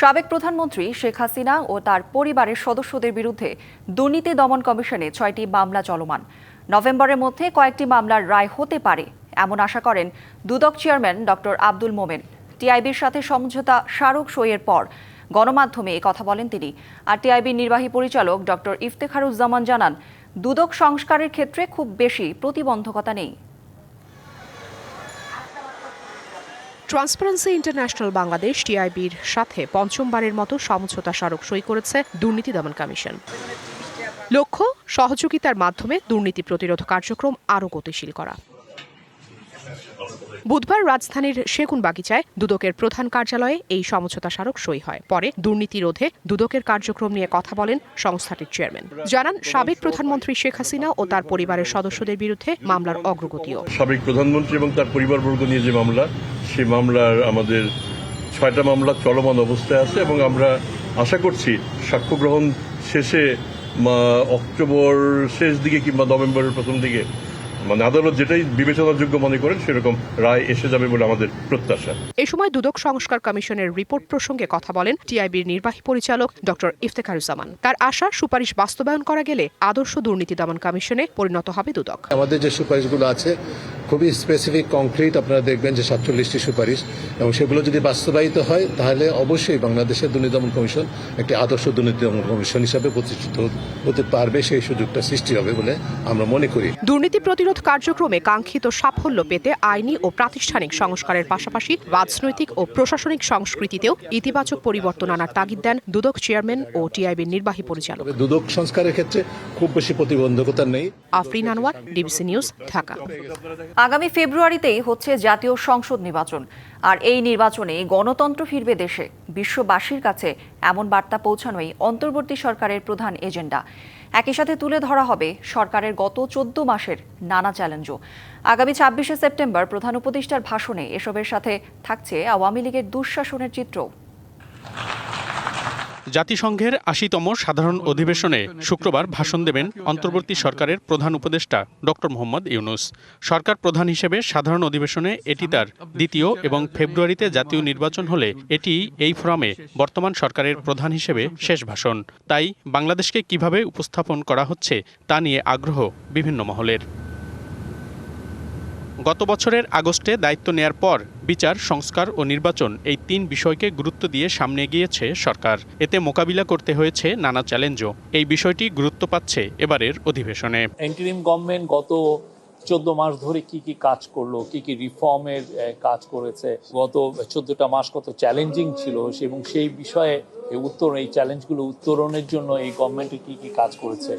সাবেক প্রধানমন্ত্রী শেখ হাসিনা ও তার পরিবারের সদস্যদের বিরুদ্ধে দুর্নীতি দমন কমিশনে ছয়টি মামলা চলমান। নভেম্বরের মধ্যে কয়েকটি মামলার রায় হতে পারে, এমন আশা করেন দুদক চেয়ারম্যান ডক্টর আব্দুল মোমেন। টিআইবির সাথে সমঝোতা স্মারক সইয়ের পর গণমাধ্যমে এ কথা বলেন তিনি। আর টিআইবির নির্বাহী পরিচালক ডক্টর ইফতেখারুজ্জামান জানান, দুদক সংস্কারের ক্ষেত্রে খুব বেশি প্রতিবন্ধকতা নেই। ট্রান্সপারেন্সি ইন্টারন্যাশনাল বাংলাদেশ টিআইবির সাথে পঞ্চমবারের মতো সমঝোতা স্মারক সই করেছে দুর্নীতি দমন কমিশন। লক্ষ্য, সহযোগিতার মাধ্যমে দুর্নীতি প্রতিরোধ কার্যক্রম আরও গতিশীল করা। বুধবার রাজধানীর সেগুনবাগিচায় দুদকের প্রধান কার্যালয়ে এই সমঝোতা স্মারক সই হয়। পরে দুর্নীতি রোধে দুদকের কার্যক্রম নিয়ে কথা বলেন সংস্থাটির চেয়ারম্যান। জানান, সাবেক প্রধানমন্ত্রী শেখ হাসিনা ও তার পরিবারের সদস্যদের বিরুদ্ধে মামলার অগ্রগতিও। সাবেক প্রধানমন্ত্রী এবং তার পরিবারবর্গ নিয়ে যে মামলা সে মামলার আমাদের ছয়টা মামলা চলমান অবস্থায় আছে এবং আমরা আশা করছি সাক্ষ্য গ্রহণ শেষে অক্টোবর শেষ দিকে কিংবা নভেম্বরের প্রথম দিকে মানে আদালত যেটাই বিবেচনাযোগ্য মনে করেন সেরকম রায় এসে যাবে বলে আমাদের প্রত্যাশা। এ সময় দুদক সংস্কার কমিশনের রিপোর্ট প্রসঙ্গে কথা বলেন টিআইবির নির্বাহী পরিচালক ডক্টর ইফতেখারুজ্জামান। তার আশা সুপারিশ বাস্তবায়ন করা গেলে আদর্শ দুর্নীতি দমন কমিশনে পরিণত হবে দুদক। আমাদের যে সুপারিশগুলো আছে খুবই স্পেসিফিক কংক্রিট আপনারা দেখবেন যে সাতচল্লিশটি সুপারিশ এবং সেগুলো যদি বাস্তবায়িত হয় তাহলে অবশ্যই বাংলাদেশের দুর্নীতি দমন কমিশন একটি আদর্শ দুর্নীতি দমন কমিশন হিসাবে প্রতিষ্ঠিত হতে পারবে সেই সুযোগটা সৃষ্টি হবে বলে আমরা মনে করি। দুর্নীতি প্রতিরোধ কার্যক্রমে কাঙ্ক্ষিত সাফল্য পেতে আইনি ও প্রাতিষ্ঠানিক সংস্কারের পাশাপাশি রাজনৈতিক ও প্রশাসনিক সংস্কৃতিতেও ইতিবাচক পরিবর্তন আনার তাগিদ দেন দুদক চেয়ারম্যান ও টিআইবির নির্বাহী পরিচালক। দুদক সংস্কারের ক্ষেত্রে খুব বেশি প্রতিবন্ধকতা নেই। Afrin Anwar DBC News Dhaka. আগামী ফেব্রুয়ারিতেই হচ্ছে জাতীয় সংসদ নির্বাচন। আর এই নির্বাচনে গণতন্ত্র ফিরবে দেশে বিশ্ববাসীর কাছে এমন বার্তা পৌঁছানোই অন্তর্বর্তী সরকারের প্রধান এজেন্ডা। একই সাথে তুলে ধরা হবে সরকারের গত চোদ্দ মাসের নানা চ্যালেঞ্জও। আগামী ছাব্বিশে সেপ্টেম্বর প্রধান উপদেষ্টার ভাষণে এসবের সাথে থাকছে আওয়ামী লীগের দুঃশাসনের চিত্রও। জাতিসংঘের আশিতম সাধারণ অধিবেশনে শুক্রবার ভাষণ দেবেন অন্তর্বর্তী সরকারের প্রধান উপদেষ্টা ডক্টর মোহাম্মদ ইউনুস। সরকার প্রধান হিসেবে সাধারণ অধিবেশনে এটি তার দ্বিতীয় এবং ফেব্রুয়ারিতে জাতীয় নির্বাচন হলে এটি এই ফোরামে বর্তমান সরকারের প্রধান হিসেবে শেষ ভাষণ। তাই বাংলাদেশকে কীভাবে উপস্থাপন করা হচ্ছে তা নিয়ে আগ্রহ বিভিন্ন মহলের। গত বছরের আগস্টে দায়িত্ব নেয়ার পর বিচার, সংস্কার ও নির্বাচন এই তিন বিষয়কে গুরুত্ব দিয়ে সামনে এগিয়েছে সরকার। এতে মোকাবিলা করতে হয়েছে নানা চ্যালেঞ্জও। এই বিষয়টি গুরুত্ব পাচ্ছে এবারের অধিবেশনে। গভর্নমেন্ট গত চোদ্দ মাস ধরে কি কি কাজ করল, কি কি রিফর্মের কাজ করেছে, গত চোদ্দটা মাস কত চ্যালেঞ্জিং ছিল এবং সেই বিষয়ে এই উত্তর, এই চ্যালেঞ্জগুলো উত্তরণের জন্য এই গভর্নমেন্টে কি কি কাজ করেছে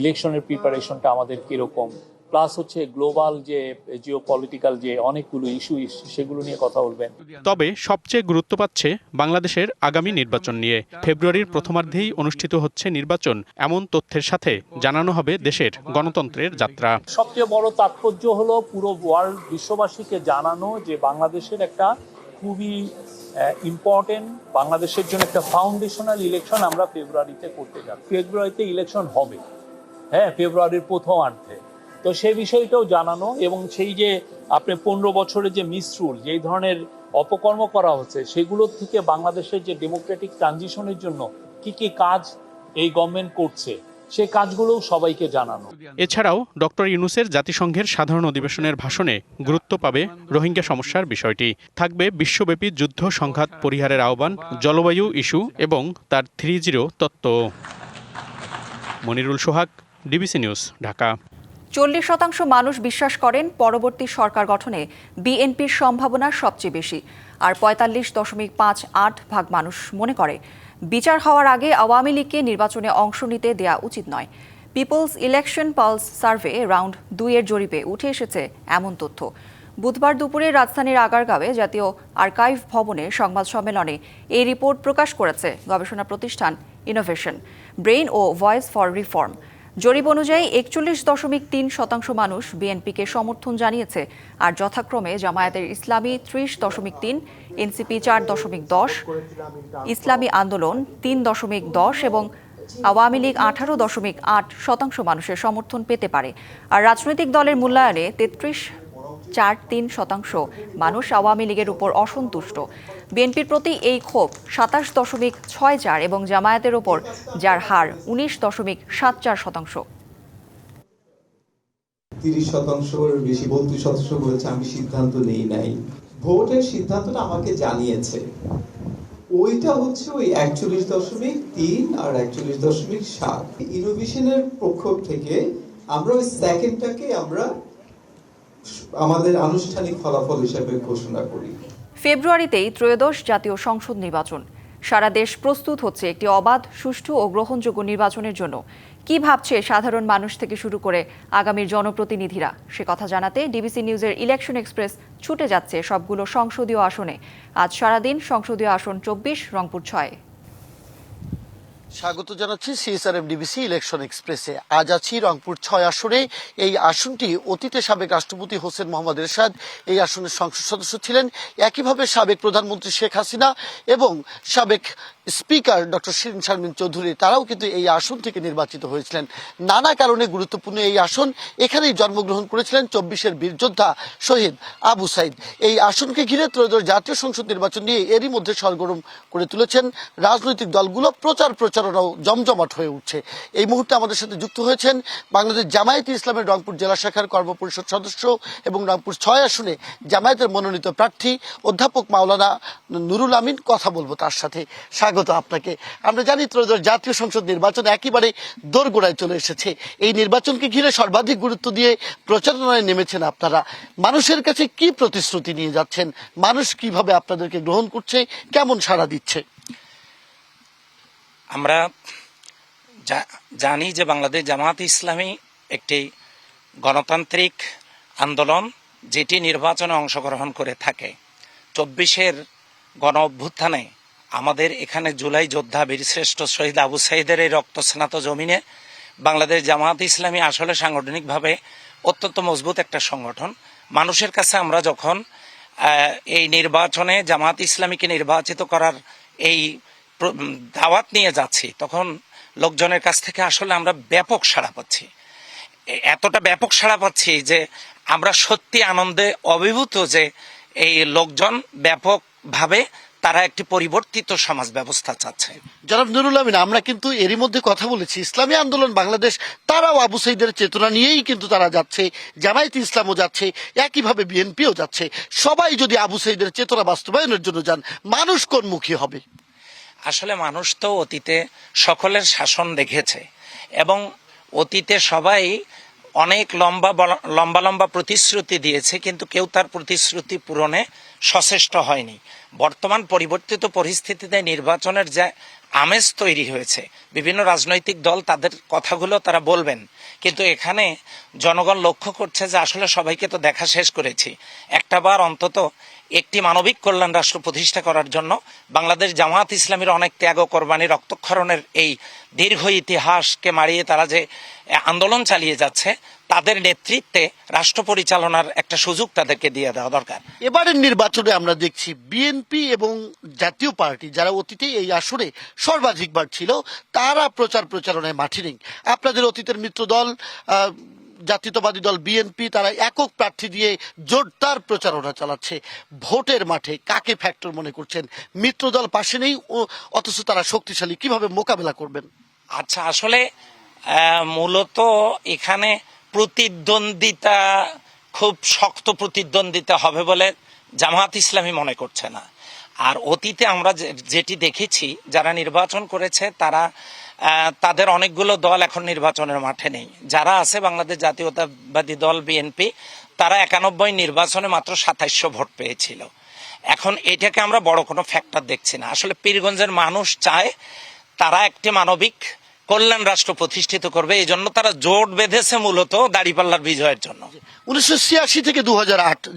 ইলেকশনের প্রিপারেশনটা আমাদের কীরকম প্লাস হচ্ছে গ্লোবাল যে জিও পলিটিক্যাল যে অনেকগুলো ইস্যু সেগুলো নিয়ে কথা বলবেন। তবে সবচেয়ে গুরুত্ব পাচ্ছে বাংলাদেশের আগামী নির্বাচন নিয়ে। ফেব্রুয়ারির প্রথমার্ধেই অনুষ্ঠিত হচ্ছে নির্বাচন। এমন তথ্যের সাথে জানানো হবে দেশের গণতন্ত্রের যাত্রা। সবচেয়ে বড় তাৎপর্য হলো পুরো ওয়ার্ল্ড বিশ্ববাসীকে জানানো যে বাংলাদেশের একটা খুবই ইম্পর্টেন্ট বাংলাদেশের জন্য একটা ফাউন্ডেশনাল ইলেকশন আমরা ফেব্রুয়ারিতে করতে যাচ্ছি। ফেব্রুয়ারিতে ইলেকশন হবে। হ্যাঁ ফেব্রুয়ারির প্রথমার্ধে। তো সেই বিষয়টাও জানানো এবং সেই যে আপনি পনেরো বছরের যে মিসরুল যেই ধরনের অপকর্ম করা হচ্ছে সেগুলোর থেকে বাংলাদেশের যে ডেমোক্রেটিক ট্রানজিশনের জন্য কি কি কাজ এই গভর্নমেন্ট করছে, সে কাজগুলোও সবাইকে জানানো। এছাড়াও ডক্টর ইউনুসের জাতিসংঘের সাধারণ অধিবেশনের ভাষণে গুরুত্ব পাবে রোহিঙ্গা সমস্যার বিষয়টি। থাকবে বিশ্বব্যাপী যুদ্ধ সংঘাত পরিহারের আহ্বান, জলবায়ু ইস্যু এবং তার থ্রি জিরো তত্ত্ব। Monirul Sohag, DBC News, Dhaka. চল্লিশ শতাংশ মানুষ বিশ্বাস করেন পরবর্তী সরকার গঠনে বিএনপির সম্ভাবনা সবচেয়ে বেশি। আর পঁয়তাল্লিশ দশমিক পাঁচ আট ভাগ মানুষ মনে করে, বিচার হওয়ার আগে আওয়ামী লীগকে নির্বাচনে অংশ নিতে দেয়া উচিত নয়। People's Election Pulse Survey round দুইয়ের জরিপে উঠে এসেছে এমন তথ্য। বুধবার দুপুরে রাজধানীর আগারগাঁওয়ে জাতীয় আর্কাইভ ভবনে সংবাদ সম্মেলনে এই রিপোর্ট প্রকাশ করেছে গবেষণা প্রতিষ্ঠান ইনোভেশন, ব্রেইন ও ভয়েস ফর রিফর্ম। জরিপ অনুযায়ী একচল্লিশ দশমিক তিন শতাংশ মানুষ বিএনপিকে সমর্থন জানিয়েছে, আর যথাক্রমে জামায়াতের ইসলামী ত্রিশ দশমিক তিন, এনসিপি চার দশমিক দশ, ইসলামী আন্দোলন তিন দশমিক দশ এবং আওয়ামী লীগ আঠারো দশমিক আট শতাংশ মানুষের সমর্থন পেতে পারে। আর রাজনৈতিক দলের মূল্যায়নে তেত্রিশ চার তিন শতাংশ। মানুষ আওয়ামী লীগের উপর অসন্তুষ্ট। বিএনপির প্রতি এই ক্ষোভ সাতাশ দশমিক ছয় চার এবং জামায়াতের ওপর যার হার উনিশ দশমিক সাত চার শতাংশ। তিরিশ শতাংশের বেশি, বত্রিশ শতাংশ বলেছে, আমি সিদ্ধান্ত নেই নাই। ভোটের সিদ্ধান্তটা আমাকে জানিয়েছে। ওইটা হচ্ছে ওই একচল্লিশ দশমিক তিন আর একচল্লিশ দশমিক সাত। ইনোভেশনের পক্ষ থেকে আমরা ওই সেকেন্ডটাকে আমরা আমাদের আনুষ্ঠানিক ফলাফল হিসেবে ঘোষণা করি। ফেব্রুয়ারিতেই ত্রয়োদশ জাতীয় সংসদ নির্বাচন। সারা দেশ প্রস্তুত হচ্ছে একটি অবাধ, সুষ্ঠু ও গ্রহণযোগ্য নির্বাচনের জন্য। কি ভাবছে সাধারণ মানুষ থেকে শুরু করে আগামীর জনপ্রতিনিধিরা? সে কথা জানাতে ডিবিসি নিউজের ইলেকশন এক্সপ্রেস ছুটে যাচ্ছে সবগুলো সংসদীয় আসনে। আজ সারাদিন সংসদীয় আসন চব্বিশ, রংপুর ছয়। স্বাগত জানাচ্ছি সিএসআরএম ডিবিসি ইলেকশন এক্সপ্রেসে। আজ আছি রংপুর ছয় আসনে। এই আসনটি অতীতে সাবেক রাষ্ট্রপতি হোসেন মোহাম্মদ এরশাদ এই আসনের সংসদ সদস্য ছিলেন। একইভাবে সাবেক প্রধানমন্ত্রী শেখ হাসিনা এবং সাবেক স্পিকার ডক্টর শিরিন শারমিন চৌধুরী, তারাও কিন্তু এই আসন থেকে নির্বাচিত হয়েছিলেন। নানা কারণে গুরুত্বপূর্ণ এই আসন এখানেই জন্মগ্রহণ করেছিলেন চব্বিশের বীর যোদ্ধা শহীদ আবু সাইদ। এই আসনকে ঘিরে ত্রয়োদশ জাতীয় সংসদ নির্বাচন নিয়ে এরই মধ্যে সরগরম করে তুলেছেন রাজনৈতিক দলগুলো। প্রচার প্রচারণাও জমজমাট হয়ে উঠছে। এই মুহূর্তে আমাদের সাথে যুক্ত হয়েছেন বাংলাদেশ জামায়াতে ইসলামের রংপুর জেলা শাখার কর্মপরিষদ সদস্য এবং রংপুর ছয় আসনে জামায়াতের মনোনীত প্রার্থী অধ্যাপক মাওলানা নুরুল আমিন। কথা বলব তার সাথে। স্বাগত আপনাকে। আমরা জানি ত্রয়োদশ জাতীয় সংসদ নির্বাচন একেবারে দোরগোড়ায় চলে এসেছে। এই নির্বাচনকে ঘিরে সর্বাধিক গুরুত্ব দিয়ে প্রচারণায় নেমেছেন আপনারা। মানুষের কাছে কি প্রতিশ্রুতি নিয়ে যাচ্ছেন? মানুষ কীভাবে আপনাদেরকে গ্রহণ করছে? কেমন সাড়া দিচ্ছে? আমরা জানি যে বাংলাদেশ জামাত ইসলামী একটি গণতান্ত্রিক আন্দোলন, যেটি নির্বাচনে অংশগ্রহণ করে থাকে। চব্বিশের গণ অভ্যুত্থানে আমাদের এখানে জুলাই যোদ্ধা বীরশ্রেষ্ঠ শহীদ আবু সাইদের এই রক্তস্নাত জমিনে বাংলাদেশ জামাত ইসলামী আসলে সাংগঠনিকভাবে অত্যন্ত মজবুত একটা সংগঠন। মানুষের কাছে আমরা যখন এই নির্বাচনে জামাত ইসলামীকে নির্বাচিত করার এই দাওয়াত নিয়ে যাচ্ছি, তখন লোকজনের কাছ থেকে আসলে আমরা ব্যাপক সাড়া পাচ্ছি। এতটা ব্যাপক সাড়া পাচ্ছি যে আমরা সত্যি আনন্দে অভিভূত যে এই লোকজন ব্যাপকভাবে তারা একটি পরিবর্তিত সমাজ ব্যবস্থা চাচ্ছে। জনাব নুরুল আমিন আমরা কিন্তু এরই মধ্যে কথা বলেছি। ইসলামী আন্দোলন বাংলাদেশ তারাও আবু সাইদের চেতনা নিয়েই কিন্তু তারা যাচ্ছে জামায়াত ইসলামও যাচ্ছে একইভাবে বিএনপিও যাচ্ছে। সবাই যদি আবু সাইদের চেতনা বাস্তবায়নের জন্য যান মানুষ কোনমুখী হবে? আসলে মানুষ তো অতীতে সকলের শাসন দেখেছে এবং অতীতে সবাই অনেক লম্বা লম্বা লম্বা প্রতিশ্রুতি দিয়েছে, কিন্তু কেউ তার প্রতিশ্রুতি পূরণে সচেষ্ট হয়নি। বর্তমান পরিবর্তিত পরিস্থিতিতে নির্বাচনের যে আমেজ তৈরি হয়েছে, বিভিন্ন রাজনৈতিক দল তাদের কথাগুলো তারা বলবেন, কিন্তু এখানে জনগণ লক্ষ্য করছে যে আসলে সবাইকে তো দেখা শেষ করেছি। একটা বার অন্তত একটি মানবিক কল্যাণ রাষ্ট্র প্রতিষ্ঠা করার জন্য বাংলাদেশ জামাত ইসলামীর অনেক ত্যাগ কোরবানি রক্তক্ষরণের এই দীর্ঘ ইতিহাসকে মারিয়ে তারা যে আন্দোলন চালিয়ে যাচ্ছে, তাদের নেতৃত্বে রাষ্ট্র পরিচালনার একটা সুযোগ তাদেরকে দিয়ে দেওয়া দরকার। এবারের নির্বাচনে আমরা দেখছি বিএনপি এবং জাতীয় পার্টি যারা অতীতে এই আসরে সর্বাধিকবার ছিল, তারা প্রচার প্রচারণায় মাঠে নেই। আপনাদের অতীতের মিত্র দল জাতীয়তাবাদী দল বিএনপি তারা একক প্রার্থী দিয়ে জোরদার প্রচারণা চালাচ্ছে। ভোটের মাঠে কাকে ফ্যাক্টর মনে করছেন? মিত্র দল পাশে নেই অথচ তারা শক্তিশালী। কীভাবে মোকাবেলা করবেন? আচ্ছা আসলে মূলত এখানে প্রতিদ্বন্দ্বিতা খুব শক্ত প্রতিদ্বন্দ্বিতা হবে বলে জামাত ইসলামী মনে করছে না। আর অতীতে আমরা যেটি দেখেছি, যারা নির্বাচন করেছে, তারা তাদের অনেকগুলো দল এখন নির্বাচনের মাঠে নেই। যারা আছে বাংলাদেশ জাতীয়তাবাদী দল বিএনপি তারা একানব্বই নির্বাচনে মাত্র সাতাইশশো ভোট পেয়েছিল। এখন এটাকে আমরা বড় কোনো ফ্যাক্টর দেখছি না। আসলে পীরগঞ্জের মানুষ চায় তারা একটি মানবিক কল্যাণ রাষ্ট্র প্রতিষ্ঠিত করবে এই জন্য তারা জোট বেঁধেছে মূলত দাড়িপাল্লার বিজয়ের জন্য। উনিশশো ছিয়াশি থেকে দু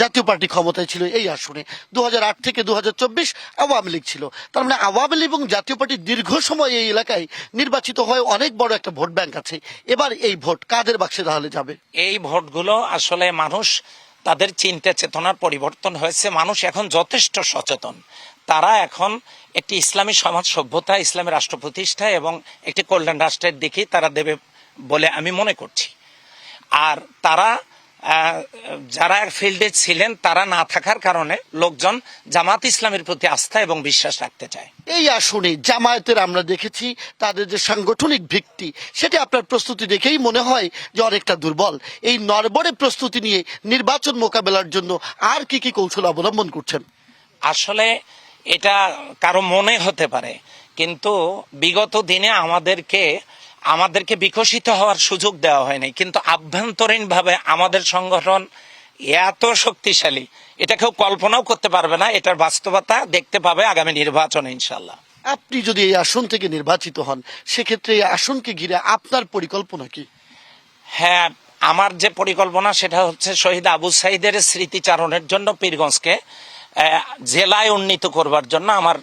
জাতীয় পার্টি ক্ষমতায় ছিল এই আসনে। দু থেকে দু আওয়ামী লীগ ছিল। তার মানে আওয়ামী লীগ এবং জাতীয় পার্টি দীর্ঘ সময় এই এলাকায় নির্বাচিত হয়ে অনেক বড় একটা ভোট ব্যাংক আছে। এবার এই ভোট কাদের বাক্সে তাহলে যাবে? এই ভোটগুলো আসলে মানুষ তাদের চিন্তা চেতনার পরিবর্তন হয়েছে। মানুষ এখন যথেষ্ট সচেতন। তারা এখন একটি ইসলামী সমাজ সভ্যতা ইসলামী রাষ্ট্র প্রতিষ্ঠা এবং একটি কল্যাণ রাষ্ট্রের দিকেই তারা দেবে বলে আমি মনে করছি। আর তারা যারা ফিল্ডে ছিলেন তারা না থাকার কারণে লোকজন জামাত ইসলামের প্রতি আস্থা এবং বিশ্বাস রাখতে চায়। এই আসনে জামায়াতের আমরা দেখেছি তাদের যে সাংগঠনিক ভিত্তি সেটি আপনার প্রস্তুতি দেখেই মনে হয় যে অনেকটা দুর্বল। এই নরবরে প্রস্তুতি নিয়ে নির্বাচন মোকাবেলার জন্য আর কি কি কৌশল অবলম্বন করছেন? আসলে এটা কারও মনে হতে পারে। কিন্তু বিগত দিনে আমাদেরকে আমাদেরকে বিকশিত হওয়ার সুযোগ দেওয়া হয়নি। কিন্তু আভ্যন্তরীণ ভাবে আমাদের সংগঠন এত শক্তিশালী এটা কেউ কল্পনাও করতে পারবে না। এটার বাস্তবতা দেখতে পাবে আগামী নির্বাচনে ইনশাল্লাহ আপনি যদি এই আসন থেকে নির্বাচিত হন সেক্ষেত্রে এই আসনকে ঘিরে আপনার পরিকল্পনা কি? হ্যাঁ আমার যে পরিকল্পনা সেটা হচ্ছে শহীদ আবু সাইদের স্মৃতিচারণের জন্য পীরগঞ্জকে। জেলায় উন্নীত করবার জন্য আমার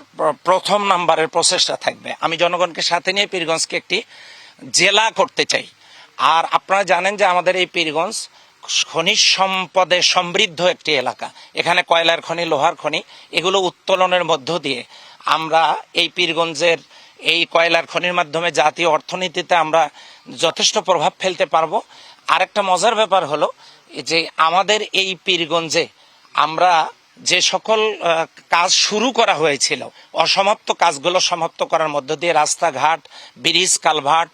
প্রথম নাম্বারের প্রচেষ্টা থাকবে। আমি জনগণকে সাথে নিয়ে পীরগঞ্জকে একটি জেলা করতে চাই। আর আপনারা জানেন যে আমাদের এই পীরগঞ্জ খনিজ সম্পদে সমৃদ্ধ একটি এলাকা। এখানে কয়লার খনি, লোহার খনি, এগুলো উত্তোলনের মধ্য দিয়ে আমরা এই পীরগঞ্জের এই কয়লার খনির মাধ্যমে জাতীয় অর্থনীতিতে আমরা যথেষ্ট প্রভাব ফেলতে পারব। আরেকটা মজার ব্যাপার হলো যে আমাদের এই পীরগঞ্জে আমরা যে সকল কাজ শুরু করা হয়েছিল, অসমাপ্ত কাজগুলো সমাপ্ত করার মধ্য দিয়ে রাস্তাঘাট, ব্রিজ, কালভার্ট,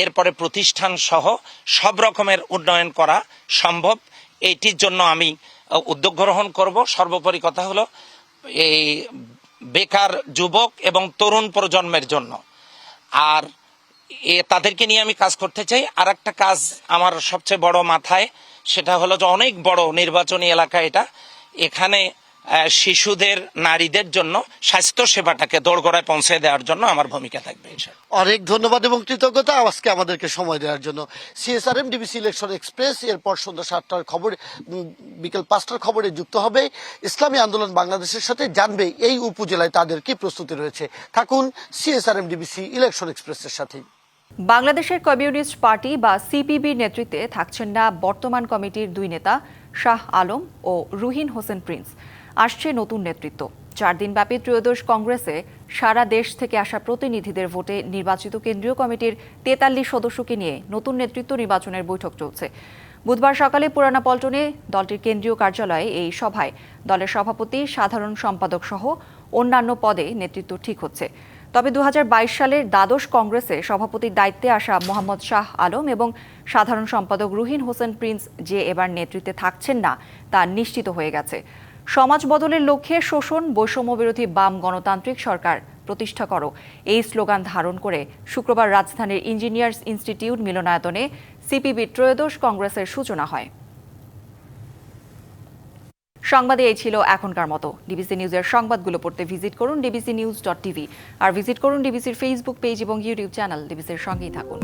এরপরে প্রতিষ্ঠান সহ সব রকমের উন্নয়ন করা সম্ভব। এইটির জন্য আমি উদ্যোগ গ্রহণ করব। সর্বোপরি কথা হলো, এই বেকার যুবক এবং তরুণ প্রজন্মের জন্য। আর এ, তাদেরকে নিয়ে আমি কাজ করতে চাই। আর একটা কাজ আমার সবচেয়ে বড় মাথায়, সেটা হলো যে অনেক বড় নির্বাচনী এলাকা এটা। এখানে শিশুদের নারীদের জন্য স্বাস্থ্য সেবাটাকে দোরগোড়ায় পৌঁছে দেওয়ার জন্য আমার ভূমিকা থাকবে অনেক ধন্যবাদ এবং কৃতজ্ঞতা। আজকে আমাদেরকে সময় দেওয়ার জন্য সিএসআরএম ডিবিসি ইলেকশন এক্সপ্রেস। এরপর সন্ধ্যা সাতটার খবর বিকেল পাঁচটার খবরে যুক্ত হবে। ইসলামী আন্দোলন বাংলাদেশের সাথে জানবে এই উপজেলায় তাদের কি প্রস্তুতি রয়েছে। থাকুন সিএসআরএম ডিবিসি ইলেকশন এক্সপ্রেসের সাথেই বাংলাদেশের কমিউনিস্ট পার্টি বা সিপিবির নেতৃত্বে থাকছেন না বর্তমান কমিটির দুই নেতা শাহ আলম ও রুহিন হোসেন প্রিন্স। আসছে নতুন নেতৃত্ব। চার দিনব্যাপী ত্রয়োদশ কংগ্রেসে সারা দেশ থেকে আসা প্রতিনিধিদের ভোটে নির্বাচিত কেন্দ্রীয় কমিটির তেতাল্লিশ সদস্যকে নিয়ে নতুন নেতৃত্ব নির্বাচনের বৈঠক চলছে। বুধবার সকালে পুরানা পল্টনে দলটির কেন্দ্রীয় কার্যালয়ে এই সভায় দলের সভাপতি, সাধারণ সম্পাদক সহ অন্যান্য পদে নেতৃত্ব ঠিক হচ্ছে। তবে দু হাজার বাইশ সালের দ্বাদশ কংগ্রেসে সভাপতির দায়িত্বে আসা মোহাম্মদ শাহ আলম এবং সাধারণ সম্পাদক রুহিন হোসেন প্রিন্স যে এবার নেতৃত্বে থাকছেন না, তা নিশ্চিত হয়ে গেছে। সমাজ বদলের লক্ষ্যে শোষণ বৈষম্য বিরোধী বাম গণতান্ত্রিক সরকার প্রতিষ্ঠা করো। এই স্লোগান ধারণ করে শুক্রবার রাজধানীর ইঞ্জিনিয়ার্স ইনস্টিটিউট মিলনায়তনে সিপিবি ত্রয়োদশ কংগ্রেসের সূচনা হয়। সংবাদে এই ছিল এখনকার মতো। ডিবিসি নিউজের সংবাদগুলো পড়তে ভিজিট করুন ডিবিসি নিউজ ডট টিভি। আর ভিজিট করুন ডিবিসির ফেসবুক পেজ এবং ইউটিউব চ্যানেল ডিবিসির সঙ্গেই থাকুন।